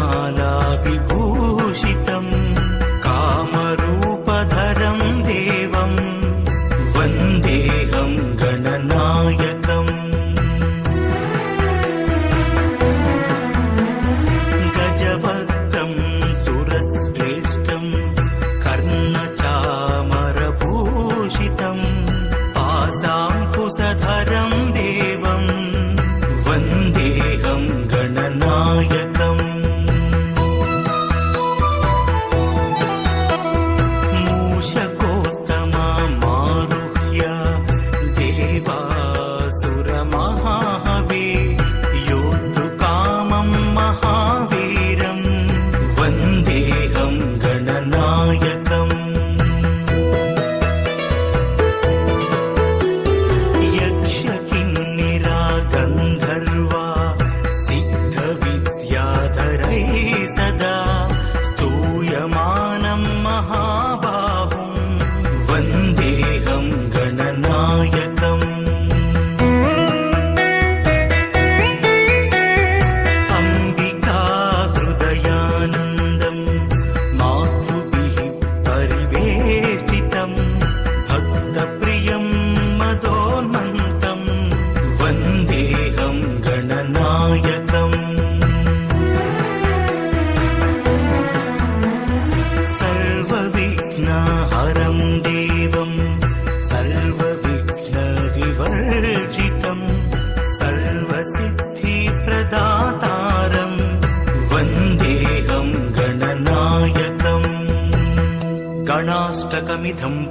മാല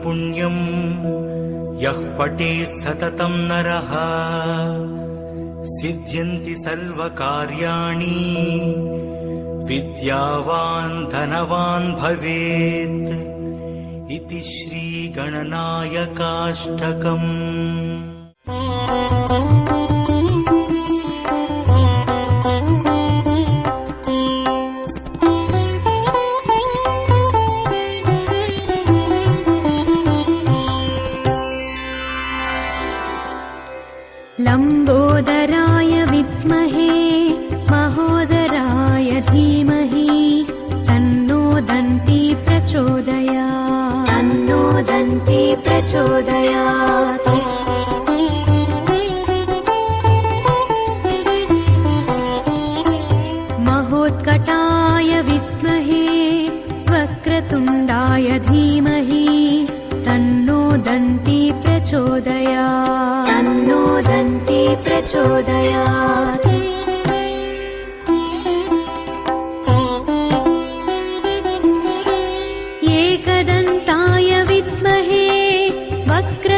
पुण्यम् यः पठेत् सततं नरः। सिद्ध्यन्ति सर्वकार्याणि। विद्यावान् धनवान् भवेत्। इति श्रीगणनायकाष्टकम् प्रचोदयात् महोत्कटाय विद्महे वक्रतुण्डाय धीमहि तन्नो दन्ती प्रचोदयात् तन्नो दन्ती प्रचोदयात् वक्रतुण्डाय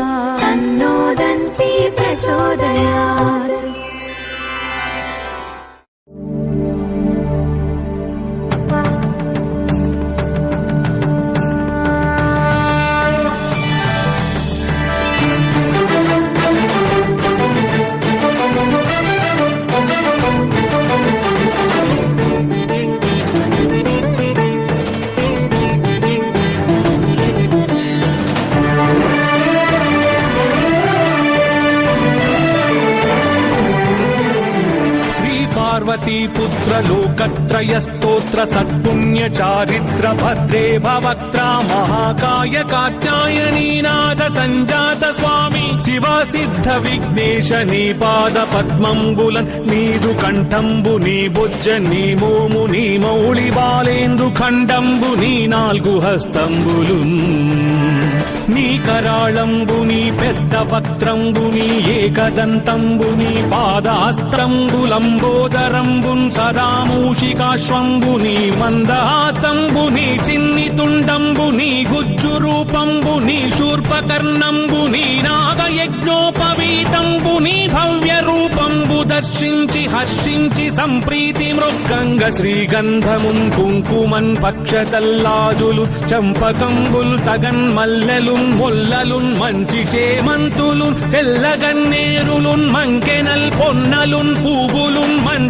Chủ. పుత్ర లోకత్రయ స్తోత్ర సత్పుణ్య చారిత్ర భద్రే భవక్త్ర మహాకాయ కాత్యాయనీ నాథ సంజాత స్వామి. శివ సిద్ధ విఘ్నేశ నీ పాద పద్మంబులన్ నీదు కంఠంబు నీ బుజ్జ నీ మోము నీ మౌళి బాలేందు ఖండంబు నీ నాల్గు హస్తంబులు నీ కరాళంబు నీ పెద్ద పత్రంబు నీ ఏకదంతంబు నీ పాదాస్త్రంబులంబోదరంబున్ కరంబున్ నీ మందహాసంబు నీ చిన్ని తుండంబుని గుజ్జు రూపంబుని శూర్పకర్ణంబుని నాగయజ్ఞోపవీతంబుని భవ్య రూపంబు దర్శించి హర్షించి సంప్రీతి మృగంగ శ్రీగంధమున్ కుంకుమన్ పక్షతల్లాజులు చంపకంబుల్ తగన్ మల్లెలున్ మొల్లలున్ మంచి చేమంతులున్ తెల్లగన్నేరులున్ మంకెనల్ పొన్నలున్ పువ్వులున్ మంచి